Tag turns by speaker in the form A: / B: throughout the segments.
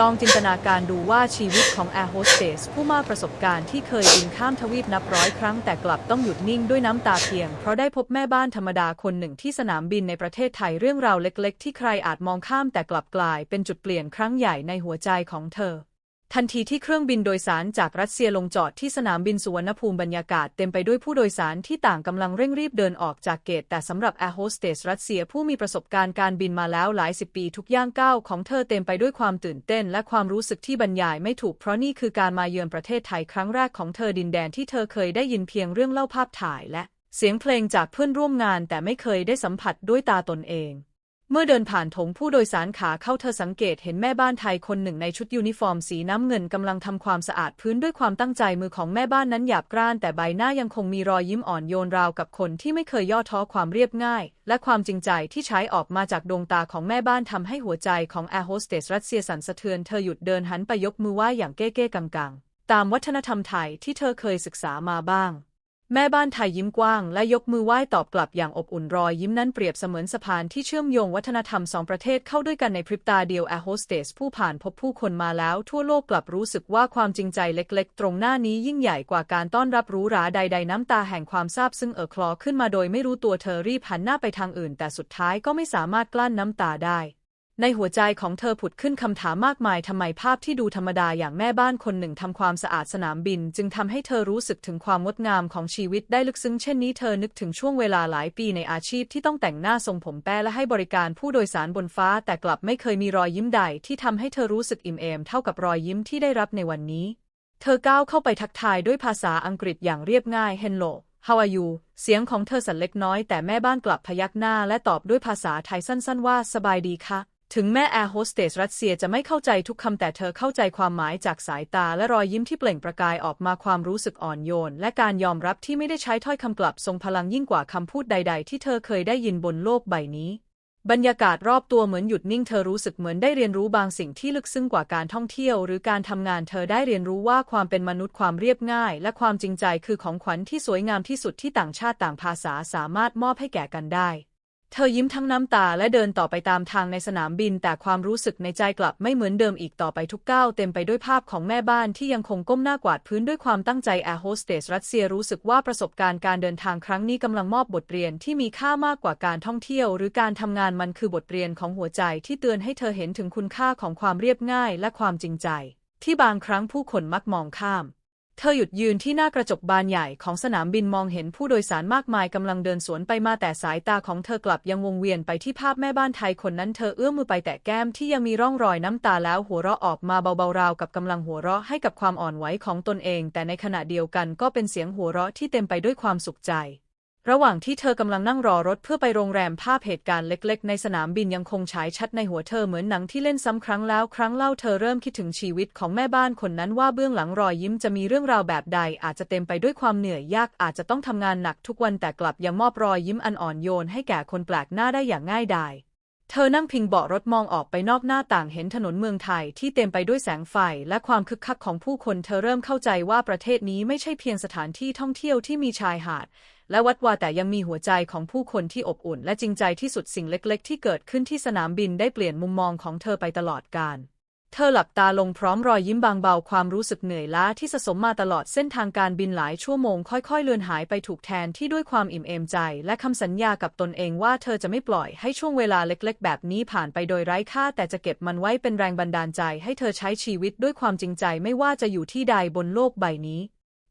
A: ลองจินตนาการดูว่าชีวิตของแอร์โฮสเตสผู้มากประสบการณ์ที่เคยบินข้ามทวีปนับร้อยครั้งแต่กลับต้องหยุดนิ่งด้วยน้ำตาเพียง เพราะได้พบแม่บ้านธรรมดาคนหนึ่งที่สนามบินในประเทศไทยเรื่องราวเล็ก ๆ ที่ใครอาจมองข้ามแต่กลับกลายเป็นจุดเปลี่ยนครั้งใหญ่ในหัวใจของเธอ ทันทีที่เครื่องบินโดยสารจากรัสเซียลงจอดที่สนามบินสุวรรณภูมิบรรยากาศเต็มไปด้วยผู้โดยสารที่ต่างกำลังเร่งรีบเดินออกจากเกต แต่สำหรับแอร์โฮสเตสรัสเซียผู้มีประสบการณ์การบินมาแล้วหลายสิบปีทุกย่างก้าวของเธอเต็มไปด้วยความตื่นเต้นและความรู้สึกที่บรรยายไม่ถูกเพราะนี่คือการมาเยือนประเทศไทยครั้งแรกของเธอดินแดนที่เธอเคยได้ยินเพียงเรื่องเล่าภาพถ่ายและเสียงเพลงจากเพื่อนร่วมงานแต่ไม่เคยได้สัมผัสด้วยตาตนเอง เมื่อเดินผ่านถงผู้โดยสารขาเข้าเธอสังเกตเห็นแม่บ้านไทยคนหนึ่งในชุดยูนิฟอร์มสีน้ำเงินกำลังทำความสะอาดพื้นด้วยความตั้งใจมือของแม่บ้านนั้นหยาบกร้านแต่ใบหน้ายังคงมีรอยยิ้มอ่อนโยนราวกับคนที่ไม่เคยย่อท้อความเรียบง่าย และความจริงใจที่ใช้ออกมาจากดวงตาของแม่บ้านทำให้หัวใจของแอร์โฮสเตสรัสเซียสั่นสะเทือนเธอหยุดเดินหันไปยกมือไหว้อย่างเก้เก้กังกังๆ ตามวัฒนธรรมไทยที่เธอเคยศึกษามาบ้าง แม่บ้านไทยยิ้มกว้างและยกมือไหว้ตอบกลับอย่างอบอุ่นรอยยิ้มนั้นเปรียบเสมือนสะพานที่เชื่อมโยงวัฒนธรรมสองประเทศเข้าด้วยกันในพริบตาเดียวแอร์โฮสเตสผู้ผ่านพบผู้คนมาแล้วทั่วโลกกลับรู้สึกว่าความจริงใจเล็กๆ ตรงหน้านี้ยิ่งใหญ่กว่าการต้อนรับรูหราใด ๆ น้ำตาแห่งความซาบซึ้งเอ่อคลอขึ้นมาโดยไม่รู้ตัวเธอรีบหันหน้าไปทางอื่น แต่สุดท้ายก็ไม่สามารถกลั้นน้ำตาได้ ในหัวใจของเธอผุดขึ้นคำถามมากมายทำไมภาพที่ดูธรรมดาอย่างแม่บ้านคนหนึ่งทำความสะอาดสนามบิน จึงทำให้เธอรู้สึกถึงความงดงามของชีวิตได้ลึกซึ้งเช่นนี้เธอนึกถึงช่วงเวลาหลายปีในอาชีพที่ต้องแต่งหน้าทรงผมแป้และให้บริการผู้โดยสารบนฟ้า แต่กลับไม่เคยมีรอยยิ้มใดที่ทำให้เธอรู้สึกอิ่มเอมเท่ากับรอยยิ้มที่ได้รับในวันนี้ เธอก้าวเข้าไปทักทายด้วยภาษาอังกฤษอย่างเรียบง่าย Hello How are you เสียงของเธอสั่นเล็กน้อยแต่แม่บ้านกลับพยักหน้าและตอบด้วยภาษาไทยสั้นๆว่าสบายดีค่ะ ถึงแม่แอร์โฮสเตสรัสเซียจะไม่เข้าใจทุกคำแต่เธอเข้าใจความหมายจากสายตาและรอยยิ้มที่เปล่งประกายออกมาความรู้สึกอ่อนโยน และการยอมรับที่ไม่ได้ใช้ถ้อยคำกลับทรงพลังยิ่งกว่าคำพูดใด ๆ ที่เธอเคยได้ยินบนโลกใบนี้ บรรยากาศรอบตัวเหมือนหยุดนิ่งเธอรู้สึกเหมือนได้เรียนรู้บางสิ่งที่ลึกซึ้งกว่าการท่องเที่ยว หรือการทำงานเธอได้เรียนรู้ว่าความเป็นมนุษย์ความเรียบง่าย และความจริงใจคือของขวัญที่สวยงามที่สุดที่ต่างชาติต่างภาษาสามารถมอบให้แก่กันได้ เธอยิ้มทั้งน้ำตาและเดินต่อไปตามทางในสนามบิน แต่ความรู้สึกในใจกลับไม่เหมือนเดิมอีกต่อไปทุกก้าวเต็มไปด้วยภาพของแม่บ้านที่ยังคงก้มหน้ากวาดพื้นด้วยความตั้งใจแอร์โฮสเตสรัสเซียรู้สึกว่าประสบการณ์การเดินทางครั้งนี้กำลังมอบบทเรียนที่มีค่ามากกว่าการท่องเที่ยว หรือการทำงานมันคือบทเรียนของหัวใจที่เตือนให้เธอเห็นถึงคุณค่าของความเรียบง่าย และความจริงใจ ที่บางครั้งผู้คนมักมองข้าม เธอหยุดยืนที่หน้ากระจกบานใหญ่ของสนามบินมองเห็นผู้โดยสารมากมายกำลังเดินสวนไปมาแต่สายตาของเธอกลับยังวงเวียนไปที่ภาพแม่บ้านไทยคนนั้นเธอเอื้อมมือไปแตะแก้มที่ยังมีร่องรอยน้ำตาแล้วหัวเราะออกมาเบาๆราวกับกำลังหัวเราะให้กับความอ่อนไหวของตนเอง แต่ในขณะเดียวกันก็เป็นเสียงหัวเราะที่เต็มไปด้วยความสุขใจ ระหว่างที่เธอกำลังนั่งรอรถเพื่อไปโรงแรมภาพเหตุการณ์เล็กๆ ในสนามบินยังคงฉายชัดในหัวเธอเหมือนหนังที่เล่นซ้ำครั้งแล้วครั้งเล่าเธอเริ่มคิดถึงชีวิตของแม่บ้านคนนั้นว่าเบื้องหลังรอยยิ้มจะมีเรื่องราวแบบใด อาจจะเต็มไปด้วยความเหนื่อยยากอาจจะต้องทำงานหนักทุกวันแต่กลับยังมอบรอยยิ้มอันอ่อนโยนให้แก่คนแปลกหน้าได้อย่างง่ายดายเธอนั่งพิงเบาะรถมองออกไปนอกหน้าต่างเห็นถนนเมืองไทยที่เต็มไปด้วยแสงไฟและความคึกคักของผู้คนเธอเริ่มเข้าใจว่าประเทศนี้ไม่ใช่เพียงสถานที่ท่องเที่ยวที่มีชายหาด และวัดวาแต่ยังมีหัวใจของผู้คนที่อบอุ่น และจริงใจที่สุดสิ่งเล็ก ๆ ที่เกิดขึ้นที่สนามบินได้เปลี่ยนมุมมองของเธอไปตลอดกาลเธอหลับตาลงพร้อมรอยยิ้มบางเบาความรู้สึกเหนื่อยล้าที่สะสมมาตลอดเส้นทางการบินหลายชั่วโมงค่อยๆ เลือนหายไปถูกแทนที่ด้วยความอิ่มเอมใจ และคำสัญญากับตนเองว่าเธอจะไม่ปล่อยให้ช่วงเวลาเล็กๆ แบบนี้ผ่านไปโดยไร้ค่า แต่จะเก็บมันไว้เป็นแรงบันดาลใจ ให้เธอใช้ชีวิตด้วยความจริงใจไม่ว่าจะอยู่ที่ใดบนโลกใบนี้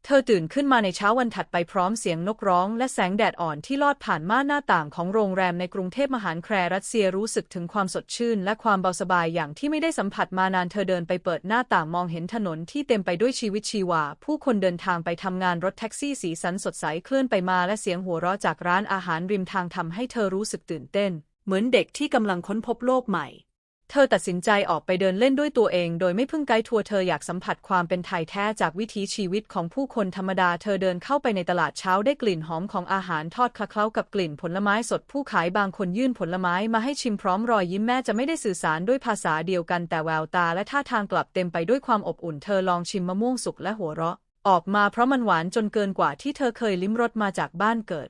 A: เธอตื่นขึ้นมาในเช้าวันถัดไปพร้อมเสียงนกร้อง และแสงแดดอ่อนที่ลอดผ่านม่านหน้าต่างของโรงแรมในกรุงเทพมหานครรัสเซียรู้สึกถึงความสดชื่น และความเบาสบายอย่างที่ไม่ได้สัมผัสมานานเธอเดินไปเปิดหน้าต่างมองเห็นถนนที่เต็มไปด้วยชีวิตชีวา ผู้คนเดินทางไปทำงานรถแท็กซี่สีสันสดใสเคลื่อนไปมาและเสียงหัวเราะจากร้านอาหารริมทางทำให้เธอรู้สึกตื่นเต้น เหมือนเด็กที่กำลังค้นพบโลกใหม่ เธอตัดสินใจออกไปเดินเล่นด้วยตัวเอง โดยไม่พึ่งไกด์ทัวร์เธออยากสัมผัสความเป็นไทยแท้จากวิถีชีวิตของผู้คนธรรมดา เธอเดินเข้าไปในตลาดเช้าได้กลิ่นหอมของอาหารทอดคละเคล้ากับกลิ่นผลไม้สดผู้ขายบางคนยื่นผลไม้มาให้ชิมพร้อมรอยยิ้มแม้จะไม่ได้สื่อสารด้วยภาษาเดียวกันแต่แววตาและท่าทางกลับเต็มไปด้วยความอบอุ่น เธอลองชิมมะม่วงสุกและหัวเราะ ออกมาเพราะมันหวานจนเกินกว่าที่เธอเคยลิ้มรสมาจากบ้านเกิด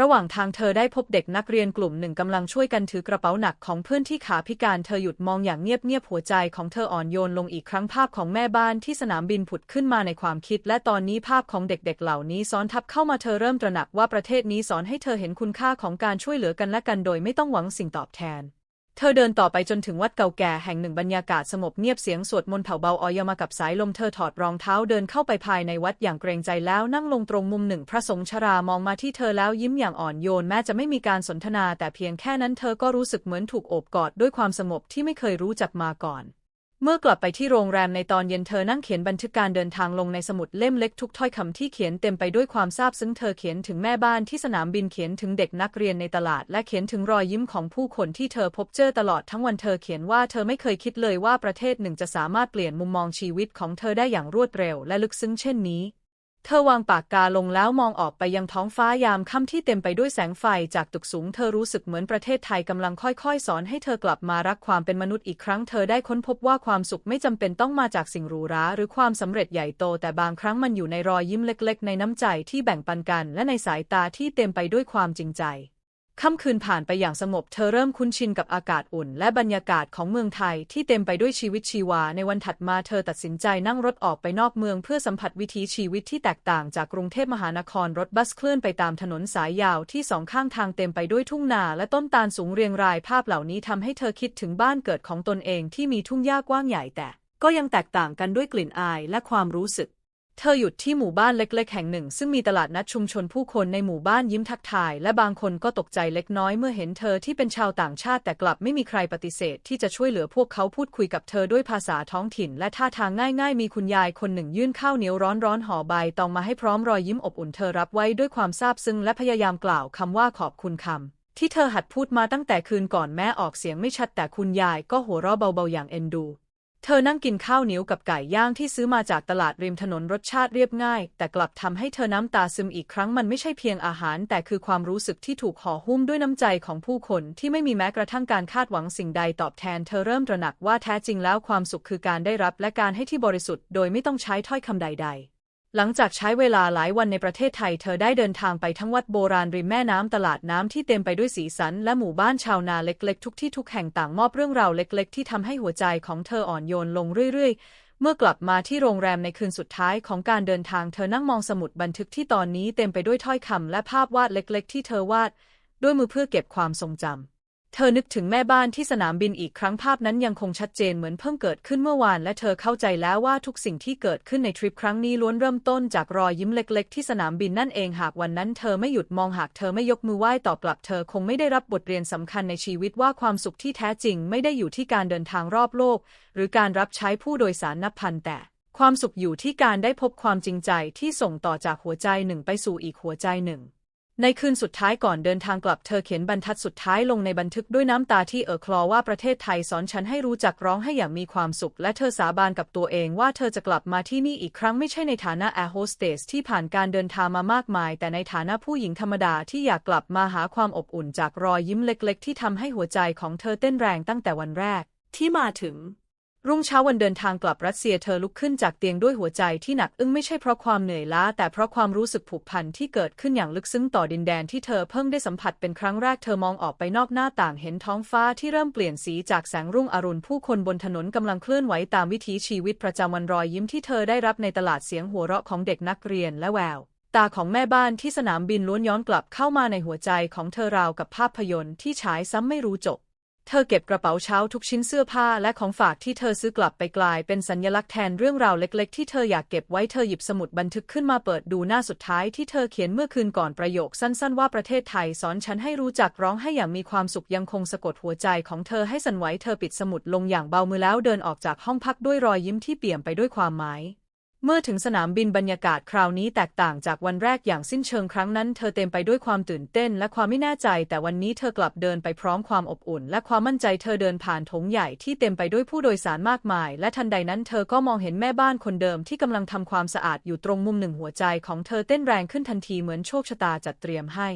A: ระหว่างทางเธอได้พบเด็กนักเรียนกลุ่มหนึ่งกำลังช่วยกันถือกระเป๋าหนักของเพื่อนที่ขาพิการเธอหยุดมองอย่างเงียบๆหัวใจของเธออ่อนโยนลงอีกครั้งภาพของแม่บ้านที่สนามบินผุดขึ้นมาในความคิด และตอนนี้ภาพของเด็กๆเหล่านี้ซ้อนทับเข้ามาเธอเริ่มตระหนักว่าประเทศนี้สอนให้เธอเห็นคุณค่าของการช่วยเหลือกันและกันโดยไม่ต้องหวังสิ่งตอบแทน เธอเดินต่อไปจนถึงวัดเก่าแก่แห่งหนึ่งบรรยากาศสงบเงียบเสียงสวดมนต์เผ่าเบาออยมากับสายลมเธอถอดรองเท้าเดินเข้าไปภายในวัดอย่างเกรงใจแล้วนั่งลงตรงมุมหนึ่งพระสงฆ์ชรามองมาที่เธอแล้วยิ้มอย่างอ่อนโยนแม้จะไม่มีการสนทนาแต่เพียงแค่นั้นเธอก็รู้สึกเหมือนถูกโอบกอดด้วยความสงบที่ไม่เคยรู้จักมาก่อน เมื่อกลับไปที่โรงแรมในตอนเย็นเธอนั่งเขียนบันทึกการเดินทางลงในสมุดเล่มเล็กทุกถ้อยคำที่เขียนเต็มไปด้วยความซาบซึ้งเธอเขียนถึงแม่บ้านที่สนามบินเขียนถึงเด็กนักเรียนในตลาด และเขียนถึงรอยยิ้มของผู้คนที่เธอพบเจอตลอดทั้งวันเธอเขียนว่าเธอไม่เคยคิดเลยว่าประเทศหนึ่งจะสามารถเปลี่ยนมุมมองชีวิตของเธอได้อย่างรวดเร็วและลึกซึ้งเช่นนี้ เธอวางปากกาลงแล้วมองออกไปยังท้องฟ้ายามค่ำที่เต็มไปด้วยแสงไฟจากตึกสูง เธอรู้สึกเหมือนประเทศไทยกำลังค่อยๆ สอนให้เธอกลับมารักความเป็นมนุษย์อีกครั้ง เธอได้ค้นพบว่าความสุขไม่จำเป็นต้องมาจากสิ่งหรูหราหรือความสำเร็จใหญ่โต แต่บางครั้งมันอยู่ในรอยยิ้มเล็กๆ ในน้ำใจที่แบ่งปันกัน และในสายตาที่เต็มไปด้วยความจริงใจ ค่ำคืนผ่านไปอย่างสงบเธอเริ่มคุ้นชินกับอากาศอุ่น และบรรยากาศของเมืองไทยที่เต็มไปด้วยชีวิตชีวา ในวันถัดมาเธอตัดสินใจนั่งรถออกไปนอกเมืองเพื่อสัมผัสวิถีชีวิตที่แตกต่างจากกรุงเทพมหานครรถบัสเคลื่อนไปตามถนนสายยาวที่สองข้างทางเต็มไปด้วยทุ่งนาและต้นตาลสูงเรียงรายภาพเหล่านี้ทำให้เธอคิดถึงบ้านเกิดของตนเองที่มีทุ่งหญ้ากว้างใหญ่แต่ ก็ยังแตกต่างกันด้วยกลิ่นอายและความรู้สึก เธอหยุดที่หมู่บ้านเล็กๆ แห่งหนึ่ง ซึ่งมีตลาดนัดชุมชนผู้คนในหมู่บ้านยิ้มทักทาย และบางคนก็ตกใจเล็กน้อยเมื่อเห็นเธอที่เป็นชาวต่างชาติแต่กลับไม่มีใครปฏิเสธ ที่จะช่วยเหลือพวกเขาพูดคุยกับเธอด้วยภาษาท้องถิ่น และท่าทางง่ายๆ มีคุณยายคนหนึ่งยื่นข้าวเหนียวร้อนๆห่อใบตองมาให้พร้อมรอยยิ้มอบอุ่นเธอรับไว้ด้วยความซาบซึ้งและพยายามกล่าวคำว่าขอบคุณคำที่เธอหัดพูดมาตั้งแต่คืนก่อนแม้ออกเสียงไม่ชัดแต่คุณยายก็หัวเราะเบาๆอย่างเอ็นดู เธอนั่งกินข้าวเหนียวกับไก่ย่างที่ซื้อมาจากตลาดริมถนนรสชาติเรียบง่าย แต่กลับทำให้เธอน้ำตาซึมอีกครั้งมันไม่ใช่เพียงอาหาร แต่คือความรู้สึกที่ถูกห่อหุ้มด้วยน้ำใจของผู้คนที่ไม่มีแม้กระทั่งการคาดหวังสิ่งใดตอบแทน เธอเริ่มตระหนักว่าแท้จริงแล้วความสุขคือการได้รับและการให้ที่บริสุทธิ์โดยไม่ต้องใช้ถ้อยคำใด ๆ หลังจากใช้เวลาหลายวันในประเทศไทย เธอได้เดินทางไปทั้งวัดโบราณริมแม่น้ำตลาดน้ำที่เต็มไปด้วยสีสัน และหมู่บ้านชาวนาเล็กๆ ทุกที่ทุกแห่งต่างมอบเรื่องราวเล็ก ๆ ที่ทำให้หัวใจของเธออ่อนโยนลงเรื่อยๆ เมื่อกลับมาที่โรงแรมในคืนสุดท้ายของการเดินทาง เธอนั่งมองสมุดบันทึกที่ตอนนี้เต็มไปด้วยถ้อยคำและภาพวาดเล็ก ๆ ที่เธอวาด ด้วยมือเพื่อเก็บความทรงจำ เธอนึกถึงแม่บ้านที่สนามบินอีกครั้งภาพนั้นยังคงชัดเจนเหมือนเพิ่งเกิดขึ้นเมื่อวาน และเธอเข้าใจแล้วว่าทุกสิ่งที่เกิดขึ้นในทริปครั้งนี้ล้วนเริ่มต้นจากรอยยิ้มเล็กๆ ที่สนามบินนั่นเองหากวันนั้นเธอไม่หยุดมองหากเธอไม่ยกมือไหว้ตอบกลับเธอคงไม่ได้รับบทเรียนสำคัญในชีวิตว่าความสุขที่แท้จริงไม่ได้อยู่ที่การเดินทางรอบโลก หรือการรับใช้ผู้โดยสารนับพันแต่ ความสุขอยู่ที่การได้พบความจริงใจที่ส่งต่อจากหัวใจหนึ่งไปสู่อีกหัวใจหนึ่ง ในคืนสุดท้ายก่อนเดินทางกลับเธอเขียนบรรทัดสุดท้ายลงในบันทึกด้วยน้ำตาที่เอ่อคลอว่าประเทศไทยสอนฉันให้รู้จักร้องให้อย่างมีความสุข และเธอสาบานกับตัวเองว่าเธอจะกลับมาที่นี่อีกครั้งไม่ใช่ในฐานะแอร์โฮสเตสที่ผ่านการเดินทางมามากมาย แต่ในฐานะผู้หญิงธรรมดาที่อยากกลับมาหาความอบอุ่นจากรอยยิ้มเล็ก ๆ ที่ทำให้หัวใจของเธอเต้นแรงตั้งแต่วันแรก ที่มาถึง รุ่งเช้าวันเดินทางกลับรัสเซียเธอลุกขึ้นจากเตียงด้วยหัวใจที่หนักอึ้งไม่ใช่เพราะความเหนื่อยล้าแต่เพราะความรู้สึกผูกพันที่เกิดขึ้นอย่างลึกซึ้งต่อดินแดนที่เธอเพิ่งได้สัมผัสเป็นครั้งแรกเธอมองออกไปนอกหน้าต่างเห็นท้องฟ้าที่เริ่มเปลี่ยนสีจากแสงรุ่งอรุณผู้คนบนถนนกำลังเคลื่อนไหวตามวิถีชีวิตประจำวันรอยยิ้มที่เธอได้รับในตลาดเสียงหัวเราะของเด็กนักเรียนและแววตาของแม่บ้านที่สนามบินล้วนย้อนกลับเข้ามาในหัวใจของเธอราวกับภาพยนตร์ที่ฉายซ้ำไม่รู้จบ เธอเก็บกระเป๋าเช้าทุกชิ้นเสื้อผ้าและของฝากที่เธอซื้อกลับไปกลายเป็นสัญลักษณ์แทนเรื่องราวเล็ก ๆ ที่เธออยากเก็บไว้เธอหยิบสมุดบันทึกขึ้นมาเปิดดูหน้าสุดท้ายที่เธอเขียนเมื่อคืนก่อนประโยคสั้น ๆ ว่าประเทศไทยสอนฉันให้รู้จักร้องให้อย่างมีความสุขยังคงสะกดหัวใจของเธอให้สั่นไหวเธอปิดสมุดลงอย่างเบามือแล้วเดินออกจากห้องพักด้วยรอยยิ้มที่เปี่ยมไปด้วยความหมาย เมื่อถึงสนามบินบรรยากาศคราวนี้แตกต่างจากวันแรกอย่างสิ้นเชิงครั้งนั้นเธอเต็มไปด้วยความตื่นเต้นและความไม่แน่ใจ แต่วันนี้เธอกลับเดินไปพร้อมความอบอุ่น และความมั่นใจเธอเดินผ่านถงใหญ่ที่เต็มไปด้วยผู้โดยสารมากมาย และทันใดนั้นเธอก็มองเห็นแม่บ้านคนเดิมที่กำลังทำความสะอาดอยู่ตรงมุมหนึ่งหัวใจของเธอเต้นแรงขึ้นทันทีเหมือนโชคชะตาจัดเตรียมให้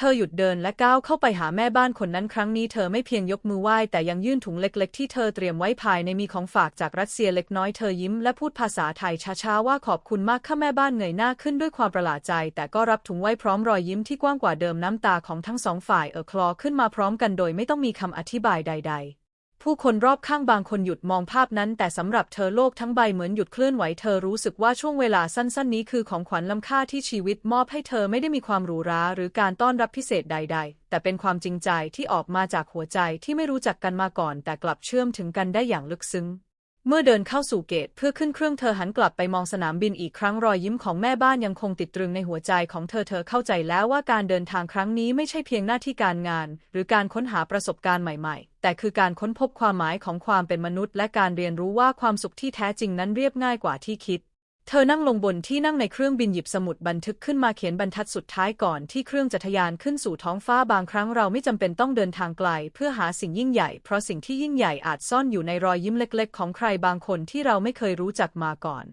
A: เธอหยุดเดินและก้าวเข้าไปหาแม่บ้านคนนั้นครั้งนี้เธอไม่เพียงยกมือไหว้แต่ยังยื่นถุงเล็ก ๆ ที่เธอเตรียมไว้ภายในมีของฝากจากรัสเซียเล็กน้อยเธอยิ้มและพูดภาษาไทยช้าๆว่าขอบคุณมากข้าแม่บ้านเงยหน้าขึ้นด้วยความประหลาดใจ แต่ก็รับถุงไว้พร้อมรอยยิ้มที่กว้างกว่าเดิมน้ำตาของทั้งสองฝ่ายเอ่อคลอขึ้นมาพร้อมกันโดยไม่ต้องมีคำอธิบายใด ๆ ผู้คนรอบข้างบางคนหยุดมองภาพนั้น แต่สำหรับเธอโลกทั้งใบเหมือนหยุดเคลื่อนไหวเธอรู้สึกว่าช่วงเวลาสั้นๆ นี้คือของขวัญล้ำค่าที่ชีวิตมอบให้เธอไม่ได้มีความหรูหราหรือการต้อนรับพิเศษใด ๆ แต่เป็นความจริงใจที่ออกมาจากหัวใจที่ไม่รู้จักกันมาก่อน แต่กลับเชื่อมถึงกันได้อย่างลึกซึ้ง เมื่อเดินเข้าสู่เกตเพื่อขึ้นเครื่องเธอหันกลับไปมองสนามบินอีกครั้งรอยยิ้มของแม่บ้านยังคงติดตรึงในหัวใจของเธอเธอเข้าใจแล้วว่าการเดินทางครั้งนี้ไม่ใช่เพียงหน้าที่การงาน หรือการค้นหาประสบการณ์ใหม่ๆ แต่คือการค้นพบความหมายของความเป็นมนุษย์ และการเรียนรู้ว่าความสุขที่แท้จริงนั้นเรียบง่ายกว่าที่คิด เธอนั่งลงบนที่นั่งในเครื่องบินหยิบสมุดบันทึกขึ้นมาเขียนบรรทัดสุดท้ายก่อนที่เครื่องจะทะยานขึ้นสู่ท้องฟ้าบางครั้งเราไม่จำเป็นต้องเดินทางไกล เพื่อหาสิ่งยิ่งใหญ่ เพราะสิ่งที่ยิ่งใหญ่อาจซ่อนอยู่ในรอยยิ้มเล็กๆ ของใครบางคนที่เราไม่เคยรู้จักมาก่อน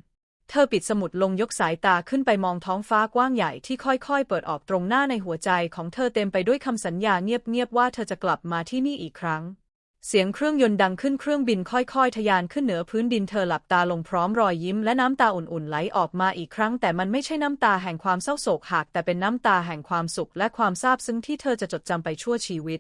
A: เธอปิดสมุดลงยกสายตาขึ้นไปมองท้องฟ้ากว้างใหญ่ที่ค่อยๆ เปิดออกตรงหน้าในหัวใจของเธอเต็มไปด้วยคำสัญญาเงียบๆว่าเธอจะกลับมาที่นี่อีกครั้ง เสียงเครื่องยนต์ดังขึ้นเครื่องบินค่อยๆ ทะยานขึ้นเหนือพื้นดินเธอหลับตาลงพร้อมรอยยิ้มและน้ำตาอุ่นๆ ไหลออกมาอีกครั้ง แต่มันไม่ใช่น้ำตาแห่งความเศร้าโศกหาก แต่เป็นน้ำตาแห่งความสุขและความซาบซึ้งที่เธอจะจดจำไปชั่วชีวิต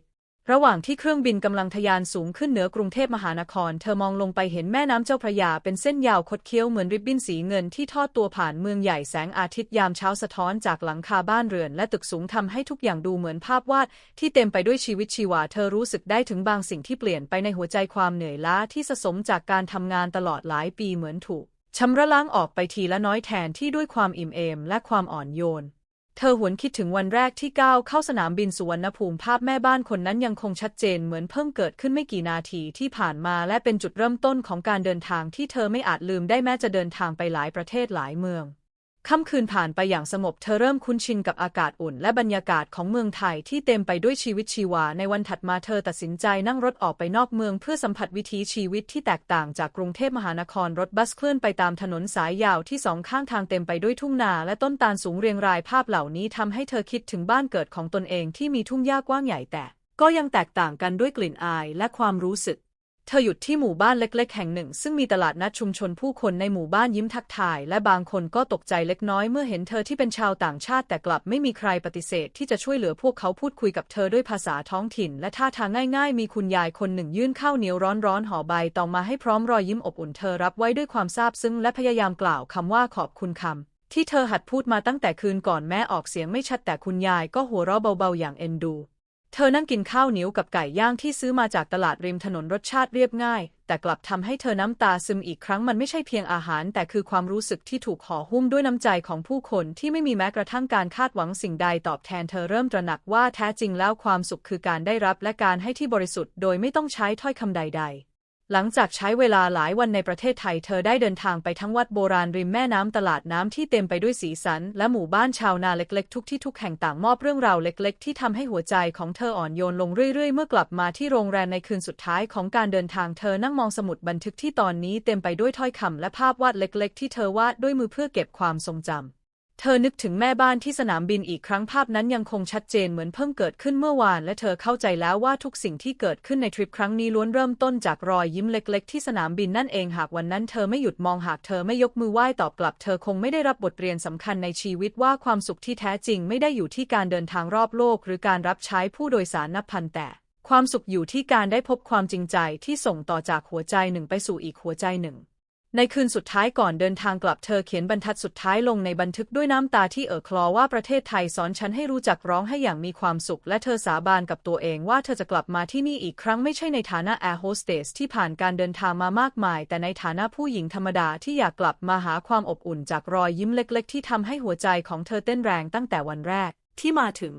A: ระหว่างที่เครื่องบินกำลังทะยานสูงขึ้นเหนือกรุงเทพมหานคร เธอมองลงไปเห็นแม่น้ำเจ้าพระยาเป็นเส้นยาวคดเคี้ยวเหมือนริบบิ้นสีเงินที่ทอดตัวผ่านเมืองใหญ่แสงอาทิตย์ยามเช้าสะท้อนจากหลังคาบ้านเรือน และตึกสูงทำให้ทุกอย่างดูเหมือนภาพวาดที่เต็มไปด้วยชีวิตชีวา เธอรู้สึกได้ถึงบางสิ่งที่เปลี่ยนไปในหัวใจความเหนื่อยล้าที่สะสมจากการทำงานตลอดหลายปีเหมือนถูกชำระล้างออกไปทีละน้อยแทนที่ด้วยความอิ่มเอมและความอ่อนโยน เธอหวนคิดถึงวันแรกที่ก้าวเข้าสนามบินสุวรรณภูมิภาพแม่บ้านคนนั้นยังคงชัดเจนเหมือนเพิ่งเกิดขึ้นไม่กี่นาทีที่ผ่านมาและเป็นจุดเริ่มต้นของการเดินทางที่เธอไม่อาจลืมได้แม้จะเดินทางไปหลายประเทศหลายเมือง ค่ำคืนผ่านไปอย่างสงบเธอเริ่มคุ้นชินกับอากาศอุ่นและบรรยากาศของเมืองไทยที่เต็มไปด้วยชีวิตชีวา ในวันถัดมาเธอตัดสินใจนั่งรถออกไปนอกเมืองเพื่อสัมผัสวิถีชีวิตที่แตกต่างจากกรุงเทพมหานครรถบัสเคลื่อนไปตามถนนสายยาวที่สองข้างทางเต็มไปด้วยทุ่งนาและต้นตาลสูงเรียงรายภาพเหล่านี้ทำให้เธอคิดถึงบ้านเกิดของตนเองที่มีทุ่งหญ้ากว้างใหญ่แต่ ก็ยังแตกต่างกันด้วยกลิ่นอายและความรู้สึก เธอหยุดที่หมู่บ้านเล็กๆ แห่งหนึ่ง ซึ่งมีตลาดนัดชุมชนผู้คนในหมู่บ้านยิ้มทักทาย และบางคนก็ตกใจเล็กน้อยเมื่อเห็นเธอที่เป็นชาวต่างชาติแต่กลับไม่มีใครปฏิเสธที่จะช่วยเหลือพวกเขาพูดคุยกับเธอด้วยภาษาท้องถิ่น และท่าทางง่ายๆ มีคุณยายคนหนึ่งยื่นข้าวเหนียวร้อนๆห่อใบตองมาให้พร้อมรอยยิ้มอบอุ่นเธอรับไว้ด้วยความซาบซึ้งและพยายามกล่าวคำว่าขอบคุณคำที่เธอหัดพูดมาตั้งแต่คืนก่อนแม้ออกเสียงไม่ชัดแต่คุณยายก็หัวเราะเบาๆอย่างเอ็นดู เธอนั่งกินข้าวเหนียวกับไก่ย่างที่ซื้อมาจากตลาดริมถนนรสชาติเรียบง่าย แต่กลับทำให้เธอน้ำตาซึมอีกครั้งมันไม่ใช่เพียงอาหาร แต่คือความรู้สึกที่ถูกห่อหุ้มด้วยน้ำใจของผู้คนที่ไม่มีแม้กระทั่งการคาดหวังสิ่งใดตอบแทนเธอเริ่มตระหนักว่าแท้จริงแล้วความสุขคือการได้รับและการให้ที่บริสุทธิ์โดยไม่ต้องใช้ถ้อยคำใด ๆ หลังจากใช้เวลาหลายวันในประเทศไทยเธอได้เดินทางไปทั้งวัดโบราณริมแม่น้ำตลาดน้ำที่เต็มไปด้วยสีสัน และหมู่บ้านชาวนาเล็กๆ ทุกที่ทุกแห่งต่างมอบเรื่องราวเล็ก ๆ ที่ทำให้หัวใจของเธออ่อนโยนลงเรื่อย ๆ เมื่อกลับมาที่โรงแรมในคืนสุดท้ายของการเดินทางเธอนั่งมองสมุดบันทึกที่ตอนนี้เต็มไปด้วยถ้อยคำและภาพวาดเล็ก ๆ ที่เธอวาดด้วยมือเพื่อเก็บความทรงจำ เธอนึกถึงแม่บ้านที่สนามบินอีกครั้งภาพนั้นยังคงชัดเจนเหมือนเพิ่งเกิดขึ้นเมื่อวาน และเธอเข้าใจแล้วว่าทุกสิ่งที่เกิดขึ้นในทริปครั้งนี้ล้วนเริ่มต้นจากรอยยิ้มเล็กๆ ที่สนามบินนั่นเองหากวันนั้นเธอไม่หยุดมองหากเธอไม่ยกมือไหว้ตอบกลับ เธอคงไม่ได้รับบทเรียนสำคัญในชีวิตว่าความสุขที่แท้จริงไม่ได้อยู่ที่การเดินทางรอบโลก หรือการรับใช้ผู้โดยสารนับพันแต่ ความสุขอยู่ที่การได้พบความจริงใจที่ส่งต่อจากหัวใจหนึ่งไปสู่อีกหัวใจหนึ่ง ในคืนสุดท้ายก่อนเดินทางกลับเธอเขียนบรรทัดสุดท้ายลงในบันทึกด้วยน้ำตาที่เอ่อคลอว่าประเทศไทยสอนฉันให้รู้จักร้องให้อย่างมีความสุข และเธอสาบานกับตัวเองว่าเธอจะกลับมาที่นี่อีกครั้งไม่ใช่ในฐานะแอร์โฮสเตสที่ผ่านการเดินทางมามากมาย แต่ในฐานะผู้หญิงธรรมดาที่อยากกลับมาหาความอบอุ่นจากรอยยิ้มเล็ก ๆ ที่ทำให้หัวใจของเธอเต้นแรงตั้งแต่วันแรกที่มาถึง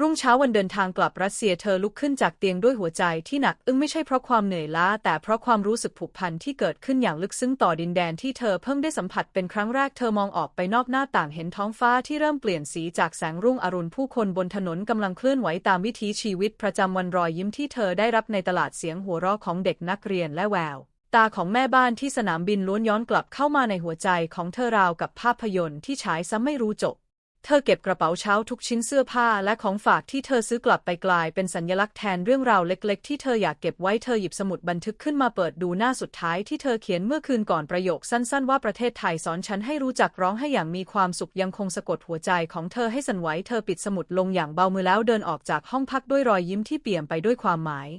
A: รุ่งเช้าวันเดินทางกลับรัสเซียเธอลุกขึ้นจากเตียงด้วยหัวใจที่หนักอึ้งไม่ใช่เพราะความเหนื่อยล้า แต่เพราะความรู้สึกผูกพันที่เกิดขึ้นอย่างลึกซึ้งต่อดินแดนที่เธอเพิ่งได้สัมผัสเป็นครั้งแรกเธอมองออกไปนอกหน้าต่างเห็นท้องฟ้าที่เริ่มเปลี่ยนสีจากแสงรุ่งอรุณผู้คนบนถนนกำลังเคลื่อนไหวตามวิถีชีวิตประจำวันรอยยิ้มที่เธอได้รับในตลาดเสียงหัวเราะของเด็กนักเรียนและแววตาของแม่บ้านที่สนามบินล้วนย้อนกลับเข้ามาในหัวใจของเธอราวกับภาพยนตร์ที่ฉายซ้ำไม่รู้จบ เธอเก็บกระเป๋าเช้าทุกชิ้นเสื้อผ้าและของฝากที่เธอซื้อกลับไปกลายเป็นสัญลักษณ์แทนเรื่องราวเล็กๆ ที่เธออยากเก็บไว้เธอหยิบสมุดบันทึกขึ้นมาเปิดดูหน้าสุดท้ายที่เธอเขียนเมื่อคืนก่อนประโยคสั้นๆ ว่าประเทศไทยสอนฉันให้รู้จักร้องให้อย่างมีความสุขยังคงสะกดหัวใจของเธอให้สั่นไหวเธอปิดสมุดลงอย่างเบามือแล้วเดินออกจากห้องพักด้วยรอยยิ้มที่เปี่ยมไปด้วยความหมาย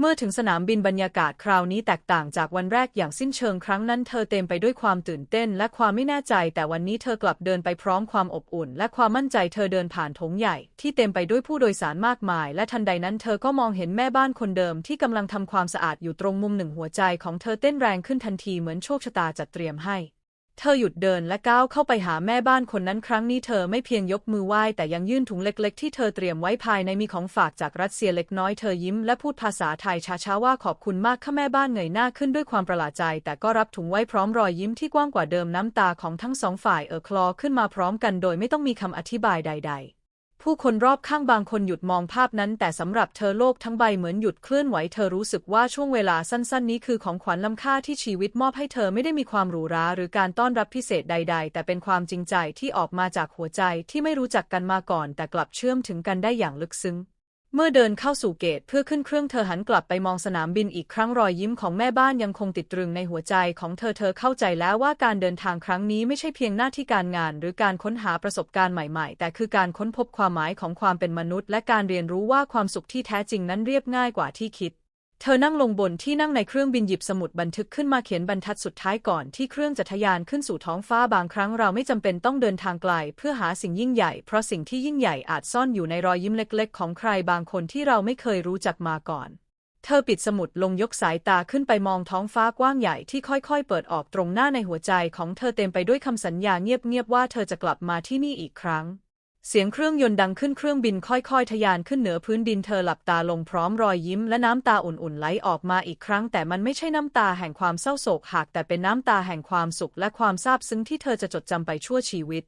A: เมื่อถึงสนามบินบรรยากาศคราวนี้แตกต่างจากวันแรกอย่างสิ้นเชิงครั้งนั้นเธอเต็มไปด้วยความตื่นเต้นและความไม่แน่ใจ แต่วันนี้เธอกลับเดินไปพร้อมความอบอุ่น และความมั่นใจเธอเดินผ่านถงใหญ่ ที่เต็มไปด้วยผู้โดยสารมากมาย และทันใดนั้นเธอก็มองเห็นแม่บ้านคนเดิมที่กำลังทำความสะอาดอยู่ตรงมุมหนึ่งหัวใจของเธอเต้นแรงขึ้นทันทีเหมือนโชคชะตาจัดเตรียมให้ เธอหยุดเดินและก้าวเข้าไปหาแม่บ้านคนนั้นครั้งนี้เธอไม่เพียงยกมือไหว้แต่ยังยื่นถุงเล็กๆ ที่เธอเตรียมไว้ภายในมีของฝากจากรัสเซียเล็กน้อยเธอยิ้มและพูดภาษาไทยช้าๆว่าขอบคุณมากค่ะแม่บ้านเงยหน้าขึ้นด้วยความประหลาดใจ แต่ก็รับถุงไว้พร้อมรอยยิ้มที่กว้างกว่าเดิมน้ำตาของทั้งสองฝ่ายเอ่อคลอขึ้นมาพร้อมกันโดยไม่ต้องมีคำอธิบายใด ๆ ผู้คนรอบข้างบางคนหยุดมองภาพนั้น แต่สำหรับเธอโลกทั้งใบเหมือนหยุดเคลื่อนไหวเธอรู้สึกว่าช่วงเวลาสั้นๆ นี้คือของขวัญล้ำค่าที่ชีวิตมอบให้เธอไม่ได้มีความหรูหราหรือการต้อนรับพิเศษใด ๆ แต่เป็นความจริงใจที่ออกมาจากหัวใจที่ไม่รู้จักกันมาก่อน แต่กลับเชื่อมถึงกันได้อย่างลึกซึ้ง เมื่อเดินเข้าสู่เกตเพื่อขึ้นเครื่องเธอหันกลับไปมองสนามบินอีกครั้งรอยยิ้มของแม่บ้านยังคงติดตรึงในหัวใจของเธอเธอเข้าใจแล้วว่าการเดินทางครั้งนี้ไม่ใช่เพียงหน้าที่การงาน หรือการค้นหาประสบการณ์ใหม่ๆ แต่คือการค้นพบความหมายของความเป็นมนุษย์ และการเรียนรู้ว่าความสุขที่แท้จริงนั้นเรียบง่ายกว่าที่คิด เธอนั่งลงบนที่นั่งในเครื่องบินหยิบสมุดบันทึกขึ้นมาเขียนบรรทัดสุดท้ายก่อนที่เครื่องจะทะยานขึ้นสู่ท้องฟ้าบางครั้งเราไม่จำเป็นต้องเดินทางไกลเพื่อหาสิ่งยิ่งใหญ่ เพราะสิ่งที่ยิ่งใหญ่อาจซ่อนอยู่ในรอยยิ้มเล็ก ๆ ของใครบางคนที่เราไม่เคยรู้จักมาก่อน เธอปิดสมุดลงยกสายตาขึ้นไปมองท้องฟ้ากว้างใหญ่ที่ค่อยๆ เปิดออกตรงหน้าในหัวใจของเธอเต็มไปด้วยคำสัญญาเงียบๆว่าเธอจะกลับมาที่นี่อีกครั้ง เสียงเครื่องยนต์ดังขึ้นเครื่องบินค่อยๆ ทะยานขึ้นเหนือพื้นดินเธอหลับตาลงพร้อมรอยยิ้มและน้ำตาอุ่นๆไหลออกมาอีกครั้ง แต่มันไม่ใช่น้ำตาแห่งความเศร้าโศกหากแต่เป็นน้ำตาแห่งความสุขและความซาบซึ้งที่เธอจะจดจำไปชั่วชีวิต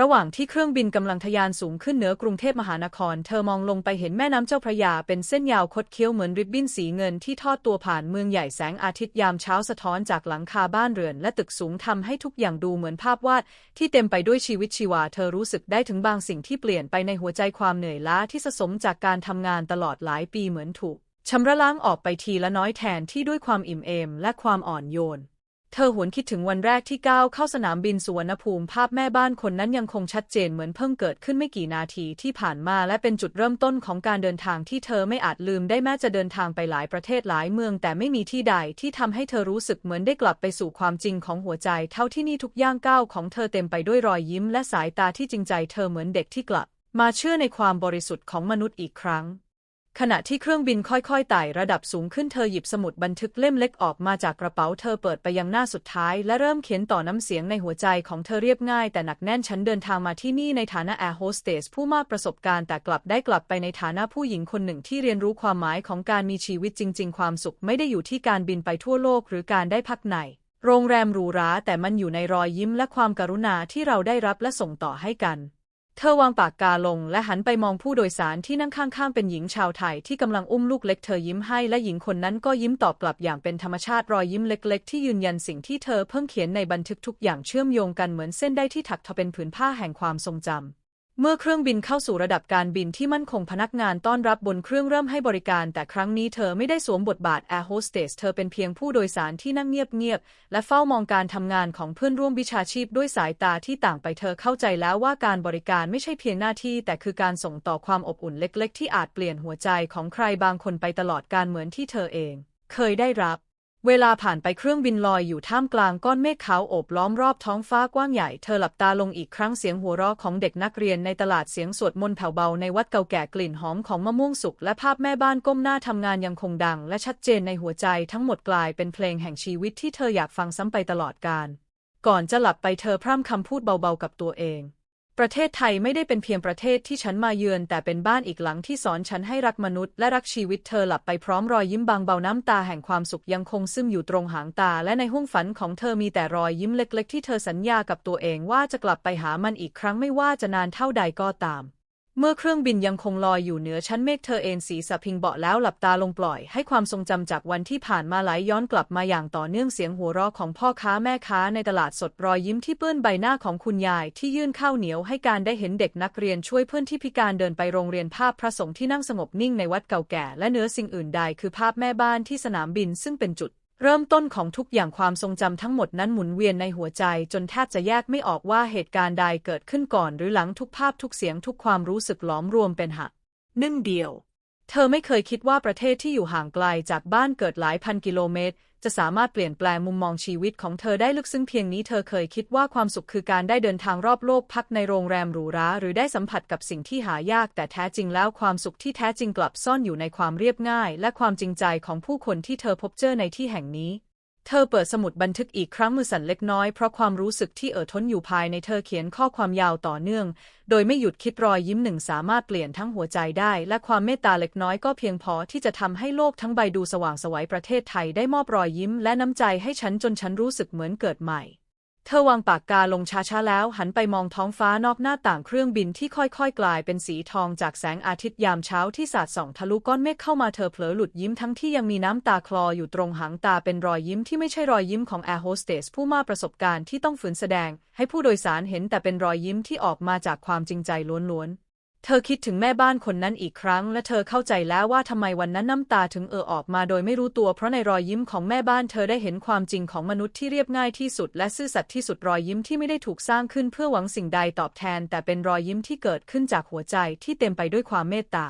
A: ระหว่างที่เครื่องบินกำลังทะยานสูงขึ้นเหนือกรุงเทพมหานคร เธอมองลงไปเห็นแม่น้ำเจ้าพระยาเป็นเส้นยาวคดเคี้ยวเหมือนริบบิ้นสีเงินที่ทอดตัวผ่านเมืองใหญ่แสงอาทิตย์ยามเช้าสะท้อนจากหลังคาบ้านเรือน และตึกสูงทำให้ทุกอย่างดูเหมือนภาพวาด ที่เต็มไปด้วยชีวิตชีวา เธอรู้สึกได้ถึงบางสิ่งที่เปลี่ยนไปในหัวใจความเหนื่อยล้าที่สะสมจากการทำงานตลอดหลายปีเหมือนถูกชำระล้างออกไปทีละน้อยแทนที่ด้วยความอิ่มเอมและความอ่อนโยน เธอหวนคิดถึงวันแรกที่ก้าวเข้าสนามบินสุวรรณภูมิภาพแม่บ้านคนนั้นยังคงชัดเจนเหมือนเพิ่งเกิดขึ้นไม่กี่นาทีที่ผ่านมาและเป็นจุดเริ่มต้นของการเดินทางที่เธอไม่อาจลืมได้แม้จะเดินทางไปหลายประเทศหลายเมือง แต่ไม่มีที่ใดที่ทำให้เธอรู้สึกเหมือนได้กลับไปสู่ความจริงของหัวใจ เท่าที่นี่ทุกย่างก้าวของเธอเต็มไปด้วยรอยยิ้มและสายตาที่จริงใจเธอเหมือนเด็กที่กลับ มาเชื่อในความบริสุทธิ์ของมนุษย์อีกครั้ง ขณะที่เครื่องบินค่อยๆไต่ระดับสูงขึ้นเธอหยิบสมุดบันทึกเล่มเล็กออกมาจากกระเป๋าเธอเปิดไปยังหน้าสุดท้าย และเริ่มเขียนต่อน้ำเสียงในหัวใจของเธอเรียบง่ายแต่หนักแน่นฉันเดินทางมาที่นี่ในฐานะแอร์โฮสเตสผู้มากประสบการณ์แต่กลับได้กลับไปในฐานะผู้หญิงคนหนึ่งที่เรียนรู้ความหมายของการมีชีวิตจริง ๆ ความสุขไม่ได้อยู่ที่การบินไปทั่วโลกหรือการได้พักในโรงแรมหรูหราแต่มันอยู่ในรอยยิ้มและความกรุณาที่เราได้รับและส่งต่อให้กัน เธอวางปากกาลงและหันไปมองผู้โดยสารที่นั่งข้างๆ เป็นหญิงชาวไทยที่กำลังอุ้มลูกเล็กเธอยิ้มให้และหญิงคนนั้นก็ยิ้มตอบกลับอย่างเป็นธรรมชาติรอยยิ้มเล็กๆ ที่ยืนยันสิ่งที่เธอเพิ่งเขียนในบันทึกทุกอย่างเชื่อมโยงกันเหมือนเส้นได้ที่ถักทอเป็นผืนผ้าแห่งความทรงจำ เมื่อเครื่องบินเข้าสู่ระดับการบินที่มั่นคงพนักงานต้อนรับบนเครื่องเริ่มให้บริการ แต่ครั้งนี้เธอไม่ได้สวมบทบาทแอร์โฮสเตสเธอเป็นเพียงผู้โดยสารที่นั่งเงียบๆ และเฝ้ามองการทำงานของเพื่อนร่วมวิชาชีพด้วยสายตาที่ต่างไปเธอเข้าใจแล้วว่าการบริการไม่ใช่เพียงหน้าที่ แต่คือการส่งต่อความอบอุ่นเล็กๆ ที่อาจเปลี่ยนหัวใจของใครบางคนไปตลอดการเหมือนที่เธอเอง เคยได้รับ เวลาผ่านไปเครื่องบินลอยอยู่ท่ามกลางก้อนเมฆขาวโอบล้อมรอบท้องฟ้ากว้างใหญ่ เธอหลับตาลงอีกครั้งเสียงหัวเราะของเด็กนักเรียนในตลาดเสียงสวดมนต์แผ่วเบาในวัดเก่าแก่กลิ่นหอมของมะม่วงสุกและภาพแม่บ้านก้มหน้าทำงานยังคงดัง และชัดเจนในหัวใจทั้งหมดกลายเป็นเพลงแห่งชีวิตที่เธออยากฟังซ้ำไปตลอดกาลก่อนจะหลับไปเธอพร่ำคำพูดเบาๆกับตัวเอง ประเทศไทยไม่ได้เป็นเพียงประเทศที่ฉันมาเยือน แต่เป็นบ้านอีกหลังที่สอนฉันให้รักมนุษย์และรักชีวิตเธอหลับไปพร้อมรอยยิ้มบางเบาน้ำตาแห่งความสุขยังคงซึมอยู่ตรงหางตา และในห้วงฝันของเธอมีแต่รอยยิ้มเล็ก ๆ ที่เธอสัญญากับตัวเองว่าจะกลับไปหามันอีกครั้งไม่ว่าจะนานเท่าใดก็ตาม เมื่อเครื่องบินยังคงลอยอยู่เหนือชั้นเมฆเธอเอนศีรษะพิงเบาะแล้วหลับตาลงปล่อย ให้ความทรงจำจากวันที่ผ่านมาไหลย้อนกลับมาอย่างต่อเนื่องเสียงหัวเราะของพ่อค้าแม่ค้าในตลาดสดรอยยิ้มที่เปื้อนใบหน้าของคุณยายที่ยื่นข้าวเหนียวให้การได้เห็นเด็กนักเรียนช่วยเพื่อนที่พิการเดินไปโรงเรียนภาพพระสงฆ์ที่นั่งสงบนิ่งในวัดเก่าแก่ และเนื้อสิ่งอื่นใดคือภาพแม่บ้านที่สนามบินซึ่งเป็นจุด เริ่มต้นของทุกอย่างความทรงจำทั้งหมดนั้นหมุนเวียนในหัวใจจนแทบจะแยกไม่ออกว่าเหตุการณ์ใดเกิดขึ้นก่อนหรือหลังทุกภาพทุกเสียงทุกความรู้สึกหลอมรวมเป็นหะนึ่งเดียว เธอไม่เคยคิดว่าประเทศที่อยู่ห่างไกลจากบ้านเกิดหลายพันกิโลเมตร จะสามารถเปลี่ยนแปลงมุมมองชีวิตของเธอได้ลึกซึ้งเพียงนี้เธอเคยคิดว่าความสุขคือการได้เดินทางรอบโลกพักในโรงแรมหรูหราหรือได้สัมผัสกับสิ่งที่หายากแต่แท้จริงแล้วความสุขที่แท้จริงกลับซ่อนอยู่ในความเรียบง่าย และความจริงใจของผู้คนที่เธอพบเจอในที่แห่งนี้ เธอเปิดสมุดบันทึกอีกครั้งมือสั่นเล็กน้อยเพราะความรู้สึกที่เอ่อท้นอยู่ภายในเธอเขียนข้อความยาวต่อเนื่อง โดยไม่หยุดคิดรอยยิ้มหนึ่งสามารถเปลี่ยนทั้งหัวใจได้ และความเมตตาเล็กน้อยก็เพียงพอที่จะทำให้โลกทั้งใบดูสว่างสวัยประเทศไทยได้มอบรอยยิ้ม และน้ำใจให้ฉันจนฉันรู้สึกเหมือนเกิดใหม่ เธอวางปากกาลงช้าๆแล้วหันไปมองท้องฟ้านอกหน้าต่างเครื่องบินที่ค่อยๆ กลายเป็นสีทองจากแสงอาทิตย์ยามเช้าที่สาดส่องทะลุก้อนเมฆเข้ามาเธอเผลอหลุดยิ้มทั้งที่ยังมีน้ำตาคลออยู่ตรงหางตาเป็นรอยยิ้มที่ไม่ใช่รอยยิ้มของแอร์โฮสเตสผู้มาประสบการณ์ที่ต้องฝืนแสดง ให้ผู้โดยสารเห็นแต่เป็นรอยยิ้มที่ออกมาจากความจริงใจล้วนๆ เธอคิดถึงแม่บ้านคนนั้นอีกครั้ง และเธอเข้าใจแล้วว่าทำไมวันนั้นน้ำตาถึงเอ่อออกมาโดยไม่รู้ตัว เพราะในรอยยิ้มของแม่บ้านเธอได้เห็นความจริงของมนุษย์ที่เรียบง่ายที่สุด และซื่อสัตย์ที่สุดรอยยิ้มที่ไม่ได้ถูกสร้างขึ้นเพื่อหวังสิ่งใดตอบแทน แต่เป็นรอยยิ้มที่เกิดขึ้นจากหัวใจที่เต็มไปด้วยความเมตตา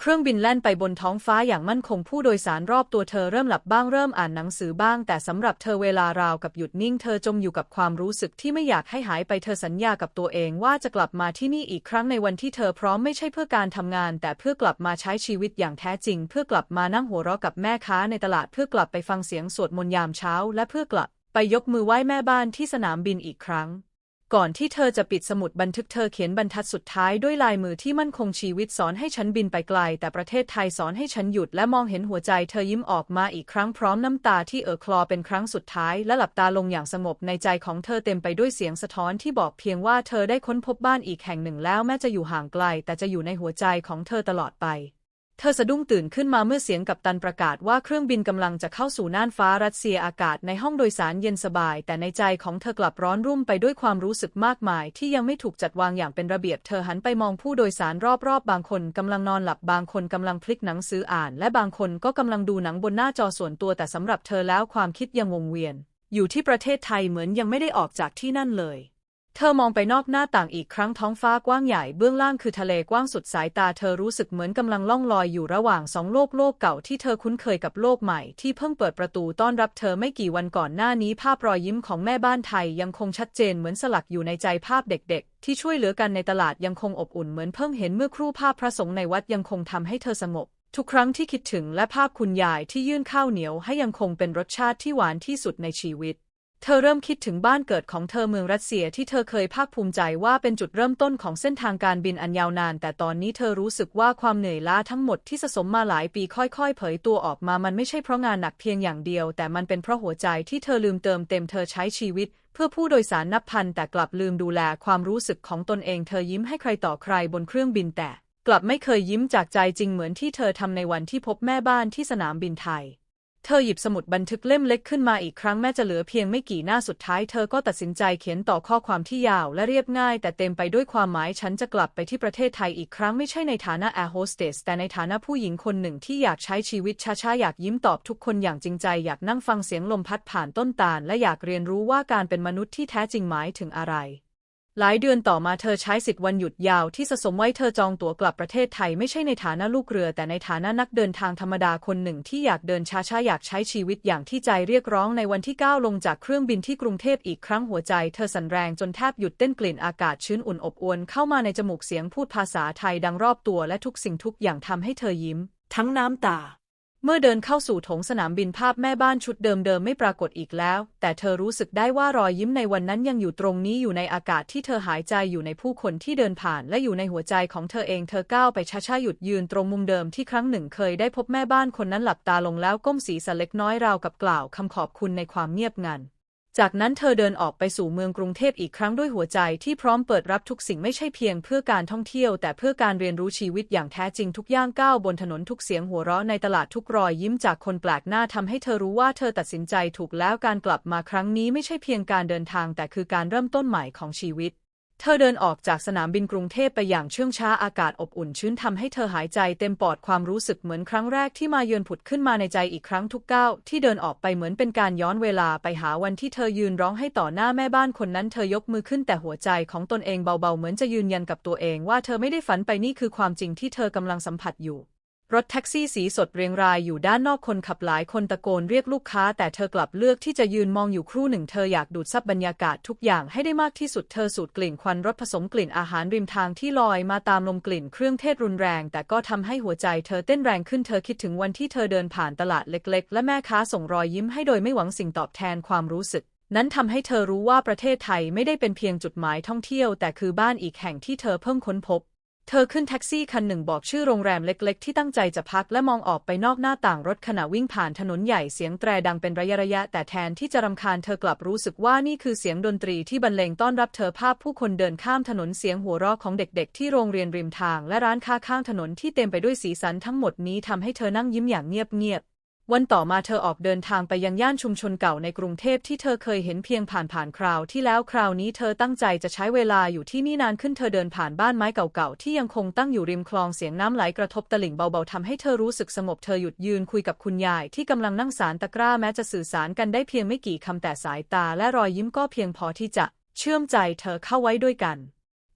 A: เครื่องบินแล่นไปบนท้องฟ้าอย่างมั่นคงผู้โดยสารรอบตัวเธอเริ่มหลับบ้างเริ่มอ่านหนังสือบ้าง แต่สำหรับเธอเวลาราวกับหยุดนิ่ง เธอจมอยู่กับความรู้สึกที่ไม่อยากให้หายไปเธอสัญญากับตัวเองว่าจะกลับมาที่นี่อีกครั้งในวันที่เธอพร้อมไม่ใช่เพื่อการทำงาน แต่เพื่อกลับมาใช้ชีวิตอย่างแท้จริง เพื่อกลับมานั่งหัวเราะกับแม่ค้าในตลาดเพื่อกลับไปฟังเสียงสวดมนต์ยามเช้า และเพื่อกลับไปยกมือไหว้แม่บ้านที่สนามบินอีกครั้ง ก่อนที่เธอจะปิดสมุดบันทึกเธอเขียนบรรทัดสุดท้ายด้วยลายมือที่มั่นคงชีวิตสอนให้ฉันบินไปไกล แต่ประเทศไทยสอนให้ฉันหยุดและมองเห็นหัวใจเธอยิ้มออกมาอีกครั้งพร้อมน้ำตาที่เอ่อคลอเป็นครั้งสุดท้าย และหลับตาลงอย่างสงบในใจของเธอเต็มไปด้วยเสียงสะท้อนที่บอกเพียงว่าเธอได้ค้นพบบ้านอีกแห่งหนึ่งแล้วแม้จะอยู่ห่างไกล แต่จะอยู่ในหัวใจของเธอตลอดไป เธอสะดุ้งตื่นขึ้นมาเมื่อเสียงกัปตันประกาศว่าเครื่องบินกำลังจะเข้าสู่น่านฟ้ารัสเซียอากาศในห้องโดยสารเย็นสบาย แต่ในใจของเธอกลับร้อนรุ่มไปด้วยความรู้สึกมากมาย ที่ยังไม่ถูกจัดวางอย่างเป็นระเบียบเธอหันไปมองผู้โดยสารรอบๆบบางคนกำลังนอนหลับบางคนกำลังพลิกหนังสืออ่าน และบางคนก็กำลังดูหนังบนหน้าจอส่วนตัวแต่สำหรับเธอแล้วความคิดยังวงเวียน อยู่ที่ประเทศไทยเหมือนยังไม่ได้ออกจากที่นั่นเลย เธอมองไปนอกหน้าต่างอีกครั้งท้องฟ้ากว้างใหญ่เบื้องล่างคือทะเลกว้างสุดสายตาเธอรู้สึกเหมือนกำลังล่องลอยอยู่ระหว่างสองโลกโลกเก่าที่เธอคุ้นเคยกับโลกใหม่ที่เพิ่งเปิดประตูต้อนรับเธอไม่กี่วันก่อนหน้านี้ภาพรอยยิ้มของแม่บ้านไทยยังคงชัดเจนเหมือนสลักอยู่ในใจภาพเด็กๆ ที่ช่วยเหลือกันในตลาดยังคงอบอุ่นเหมือนเพิ่งเห็นเมื่อครู่ภาพพระสงฆ์ในวัดยังคงทำให้เธอสงบทุกครั้งที่คิดถึงและภาพคุณยายที่ยื่นข้าวเหนียวให้ยังคงเป็นรสชาติที่หวานที่สุดในชีวิต เธอเริ่มคิดถึงบ้านเกิดของเธอเมืองรัสเซียที่เธอเคยภาคภูมิใจว่าเป็นจุดเริ่มต้นของเส้นทางการบินอันยาวนาน แต่ตอนนี้เธอรู้สึกว่าความเหนื่อยล้าทั้งหมดที่สะสมมาหลายปีค่อยๆ เผยตัวออกมามันไม่ใช่เพราะงานหนักเพียงอย่างเดียว แต่มันเป็นเพราะหัวใจที่เธอลืมเติมเต็มเธอใช้ชีวิต เพื่อผู้โดยสารนับพันแต่กลับลืมดูแลความรู้สึกของตนเอง เธอยิ้มให้ใครต่อใครบนเครื่องบินแต่ กลับไม่เคยยิ้มจากใจจริงเหมือนที่เธอทำในวันที่พบแม่บ้านที่สนามบินไทย เธอหยิบสมุดบันทึกเล่มเล็กขึ้นมาอีกครั้งแม้จะเหลือเพียงไม่กี่หน้าสุดท้าย เธอก็ตัดสินใจเขียนต่อข้อความที่ยาวและเรียบง่าย แต่เต็มไปด้วยความหมายฉันจะกลับไปที่ประเทศไทยอีกครั้งไม่ใช่ในฐานะแอร์โฮสเตสแต่ในฐานะผู้หญิงคนหนึ่งที่อยากใช้ชีวิตช้าๆ อยากยิ้มตอบทุกคนอย่างจริงใจ อยากนั่งฟังเสียงลมพัดผ่านต้นตาล และอยากเรียนรู้ว่าการเป็นมนุษย์ที่แท้จริงหมายถึงอะไร หลายเดือนต่อมาเธอใช้สิทธิ์วันหยุดยาวที่สะสมไว้เธอจองตั๋วกลับประเทศไทยไม่ใช่ในฐานะลูกเรือ แต่ในฐานะนักเดินทางธรรมดาคนหนึ่งที่อยากเดินช้าๆอยากใช้ชีวิตอย่างที่ใจเรียกร้องในวันที่ก้าวลงจากเครื่องบินที่กรุงเทพอีกครั้งหัวใจเธอสั่นแรงจนแทบหยุดเต้นกลิ่นอากาศชื้นอุ่นอบอวลเข้ามาในจมูกเสียงพูดภาษาไทยดังรอบตัวและทุกสิ่งทุกอย่างทำให้เธอยิ้ม ทั้งน้ำตา เมื่อเดินเข้าสู่โถงสนามบินภาพแม่บ้านชุดเดิมๆไม่ปรากฏอีกแล้ว แต่เธอรู้สึกได้ว่ารอยยิ้มในวันนั้นยังอยู่ตรงนี้อยู่ในอากาศที่เธอหายใจอยู่ในผู้คนที่เดินผ่านและอยู่ในหัวใจของเธอเองเธอก้าวไปช้าๆหยุดยืนตรงมุมเดิมที่ครั้งหนึ่งเคยได้พบแม่บ้านคนนั้นหลับตาลงแล้วก้มศีรษะเล็กน้อยราวกับกล่าวคำขอบคุณในความเงียบงัน จากนั้นเธอเดินออกไปสู่เมืองกรุงเทพอีกครั้งด้วยหัวใจที่พร้อมเปิดรับทุกสิ่งไม่ใช่เพียงเพื่อการท่องเที่ยว แต่เพื่อการเรียนรู้ชีวิตอย่างแท้จริงทุกย่างก้าวบนถนนทุกเสียงหัวเราะในตลาดทุกรอยยิ้มจากคนแปลกหน้าทำให้เธอรู้ว่าเธอตัดสินใจถูกแล้วการกลับมาครั้งนี้ไม่ใช่เพียงการเดินทาง แต่คือการเริ่มต้นใหม่ของชีวิต เธอเดินออกจากสนามบินกรุงเทพไปอย่างเชื่องช้าอากาศอบอุ่นชื้นทำให้เธอหายใจเต็มปอดความรู้สึกเหมือนครั้งแรกที่มาเยือนผุดขึ้นมาในใจอีกครั้งทุกก้าวที่เดินออกไปเหมือนเป็นการย้อนเวลาไปหาวันที่เธอยืนร้องให้ต่อหน้าแม่บ้านคนนั้นเธอยกมือขึ้นแต่หัวใจของตนเองเบาๆเหมือนจะยืนยันกับตัวเองว่าเธอไม่ได้ฝันไปนี่คือความจริงที่เธอกำลังสัมผัสอยู่ รถแท็กซี่สีสดเรียงรายอยู่ด้านนอกคนขับหลายคนตะโกนเรียกลูกค้า แต่เธอกลับเลือกที่จะยืนมองอยู่ครู่หนึ่งเธออยากดูดซับบรรยากาศทุกอย่างให้ได้มากที่สุดเธอสูดกลิ่นควันรถผสมกลิ่นอาหารริมทางที่ลอยมาตามลมกลิ่นเครื่องเทศรุนแรง แต่ก็ทำให้หัวใจเธอเต้นแรงขึ้นเธอคิดถึงวันที่เธอเดินผ่านตลาดเล็ก ๆ และแม่ค้าส่งรอยยิ้มให้โดยไม่หวังสิ่งตอบแทนความรู้สึกนั้นทำให้เธอรู้ว่าประเทศไทยไม่ได้เป็นเพียงจุดหมายท่องเที่ยว แต่คือบ้านอีกแห่งที่เธอเพิ่งค้นพบ เธอขึ้นแท็กซี่คันหนึ่งบอกชื่อโรงแรมเล็กๆ ที่ตั้งใจจะพักและมองออกไปนอกหน้าต่างรถขณะวิ่งผ่านถนนใหญ่เสียงแตรดังเป็นระยะระยะ แต่แทนที่จะรำคาญเธอกลับรู้สึกว่านี่คือเสียงดนตรีที่บรรเลงต้อนรับเธอภาพผู้คนเดินข้ามถนนเสียงหัวเราะของเด็กๆ ที่โรงเรียนริมทาง และร้านค้าข้างถนนที่เต็มไปด้วยสีสันทั้งหมดนี้ทำให้เธอนั่งยิ้มอย่างเงียบๆ วันต่อมาเธอออกเดินทางไปยังย่านชุมชนเก่าในกรุงเทพที่เธอเคยเห็นเพียงผ่านๆคราวที่แล้วคราวนี้เธอตั้งใจจะใช้เวลาอยู่ที่นี่นานขึ้นเธอเดินผ่านบ้านไม้เก่าๆ ที่ยังคงตั้งอยู่ริมคลองเสียงน้ำไหลกระทบตลิ่งเบาๆทำให้เธอรู้สึกสงบเธอหยุดยืนคุยกับคุณยายที่กำลังนั่งสารตะกร้าแม้จะสื่อสารกันได้เพียงไม่กี่คำแต่สายตาและรอยยิ้มก็เพียงพอที่จะเชื่อมใจเธอเข้าไว้ด้วยกัน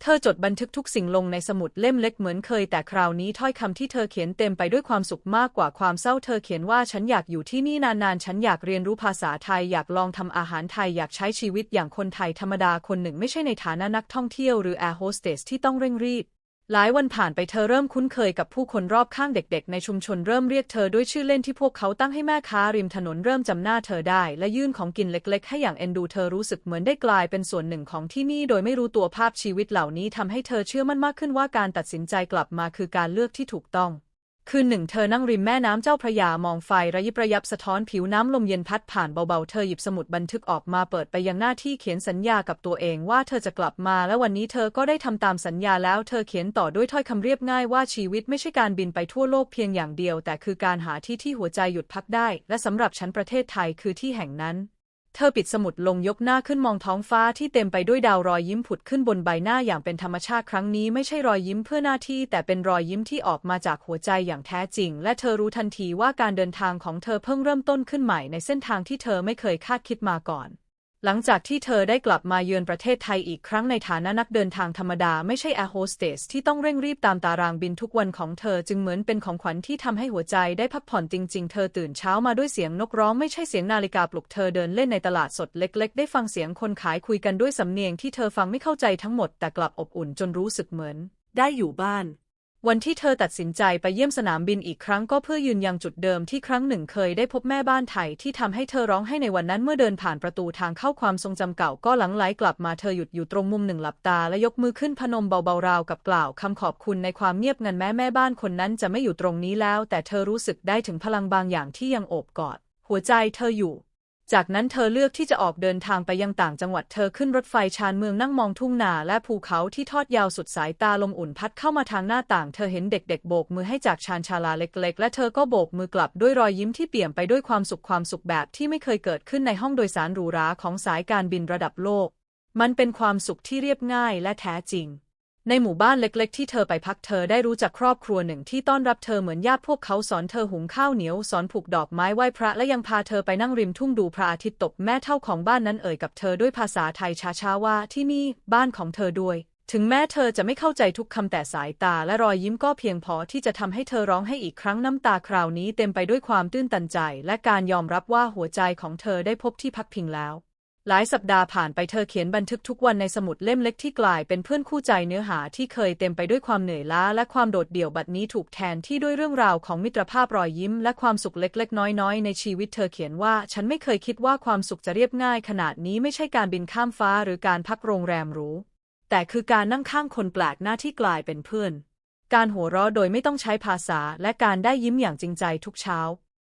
A: เธอจดบันทึกทุกสิ่งลงในสมุดเล่มเล็กเหมือนเคย แต่คราวนี้ถ้อยคำที่เธอเขียนเต็มไปด้วยความสุขมากกว่าความเศร้าเธอเขียนว่าฉันอยากอยู่ที่นี่นานๆ ฉันอยากเรียนรู้ภาษาไทยอยากลองทำอาหารไทยอยากใช้ชีวิตอย่างคนไทยธรรมดาคนหนึ่งไม่ใช่ในฐานะนักท่องเที่ยวหรือแอร์โฮสเตสที่ต้องเร่งรีบ หลายวันผ่านไปเธอเริ่มคุ้นเคยกับผู้คนรอบข้างเด็กๆ ในชุมชนเริ่มเรียกเธอด้วยชื่อเล่นที่พวกเขาตั้งให้แม่ค้าริมถนนเริ่มจำหน้าเธอได้ และยื่นของกินเล็กๆ ให้อย่างเอ็นดูเธอรู้สึกเหมือนได้กลายเป็นส่วนหนึ่งของที่นี่โดยไม่รู้ตัวภาพชีวิตเหล่านี้ทำให้เธอเชื่อมั่นมากขึ้นว่าการตัดสินใจกลับมาคือการเลือกที่ถูกต้อง คืนหนึ่งเธอนั่งริมแม่น้ำเจ้าพระยามองไฟระยิบระยับสะท้อนผิวน้ำลมเย็นพัดผ่านเบาๆ เธอหยิบสมุดบันทึกออกมาเปิดไปยังหน้าที่เขียนสัญญากับตัวเองว่าเธอจะกลับมา และวันนี้เธอก็ได้ทำตามสัญญาแล้ว เธอเขียนต่อด้วยถ้อยคำเรียบง่ายว่าชีวิตไม่ใช่การบินไปทั่วโลกเพียงอย่างเดียว แต่คือการหาที่ที่หัวใจหยุดพักได้ และสำหรับฉันประเทศไทยคือที่แห่งนั้น เธอปิดสมุดลงยกหน้าขึ้นมองท้องฟ้าที่เต็มไปด้วยดาวรอยยิ้มผุดขึ้นบนใบหน้าอย่างเป็นธรรมชาติครั้งนี้ไม่ใช่รอยยิ้มเพื่อหน้าที่ แต่เป็นรอยยิ้มที่ออกมาจากหัวใจอย่างแท้จริง และเธอรู้ทันทีว่าการเดินทางของเธอเพิ่งเริ่มต้นขึ้นใหม่ในเส้นทางที่เธอไม่เคยคาดคิดมาก่อน หลังจากที่เธอได้กลับมาเยือนประเทศไทยอีกครั้งในฐานะนักเดินทางธรรมดาไม่ใช่แอร์โฮสเตสที่ต้องเร่งรีบตามตารางบินทุกวันของเธอจึงเหมือนเป็นของขวัญที่ทำให้หัวใจได้พักผ่อนจริงๆ เธอตื่นเช้ามาด้วยเสียงนกร้องไม่ใช่เสียงนาฬิกาปลุกเธอเดินเล่นในตลาดสดเล็กๆ ได้ฟังเสียงคนขายคุยกันด้วยสำเนียงที่เธอฟังไม่เข้าใจทั้งหมดแต่กลับอบอุ่นจนรู้สึกเหมือน ได้อยู่บ้าน วันที่เธอตัดสินใจไปเยี่ยมสนามบินอีกครั้งก็เพื่อยืนยันจุดเดิมที่ครั้งหนึ่งเคยได้พบแม่บ้านไทยที่ทำให้เธอร้องให้ในวันนั้นเมื่อเดินผ่านประตูทางเข้าความทรงจำเก่าก็หลังไหลกลับมาเธอหยุดอยู่ตรงมุมหนึ่งหลับตาและยกมือขึ้นพนมเบาๆราวกับกล่าวคำขอบคุณในความเงียบงันแม้แม่บ้านคนนั้นจะไม่อยู่ตรงนี้แล้ว แต่เธอรู้สึกได้ถึงพลังบางอย่างที่ยังโอบกอด หัวใจเธออยู่ จากนั้นเธอเลือกที่จะออกเดินทางไปยังต่างจังหวัดเธอขึ้นรถไฟชานเมืองนั่งมองทุ่งนาและภูเขาที่ทอดยาวสุดสายตาลมอุ่นพัดเข้ามาทางหน้าต่าง เธอเห็นเด็กๆโบกมือให้จากชานชาลาเล็กๆ และเธอก็โบกมือกลับด้วยรอยยิ้มที่เปี่ยมไปด้วยความสุขความสุขแบบที่ไม่เคยเกิดขึ้นในห้องโดยสารหรูหราของสายการบินระดับโลก มันเป็นความสุขที่เรียบง่ายและแท้จริง ในหมู่บ้านเล็ก ๆ ที่เธอไปพักเธอได้รู้จักครอบครัวหนึ่งที่ต้อนรับเธอเหมือนญาติพวกเขาสอนเธอหุงข้าวเหนียว สอนผูกดอกไม้ไหว้พระและยังพาเธอไปนั่งริมทุ่งดูพระอาทิตย์ตกแม่เท่าของบ้านนั้นเอ่ยกับเธอด้วยภาษาไทยช้าๆว่าที่นี่บ้านของเธอด้วย ถึงแม้เธอจะไม่เข้าใจทุกคำแต่สายตาและรอยยิ้มก็เพียงพอที่จะทำให้เธอร้องให้อีกครั้งน้ำตาคราวนี้เต็มไปด้วยความตื้นตันใจ และการยอมรับว่าหัวใจของเธอได้พบที่พักพิงแล้ว หลายสัปดาห์ผ่านไปเธอเขียนบันทึกทุกวันในสมุดเล่มเล็กที่กลายเป็นเพื่อนคู่ใจเนื้อหาที่เคยเต็มไปด้วยความเหนื่อยล้าและความโดดเดี่ยวบัดนี้ถูกแทนที่ด้วยเรื่องราวของมิตรภาพรอยยิ้มและความสุขเล็ก ๆ น้อย ๆ ในชีวิตเธอเขียนว่า ฉันไม่เคยคิดว่าความสุขจะเรียบง่ายขนาดนี้ไม่ใช่การบินข้ามฟ้าหรือการพักโรงแรมหรูแต่คือการนั่งข้างคนแปลกหน้าที่กลายเป็นเพื่อน การหัวเราะโดยไม่ต้องใช้ภาษาและการได้ยิ้มอย่างจริงใจทุกเช้า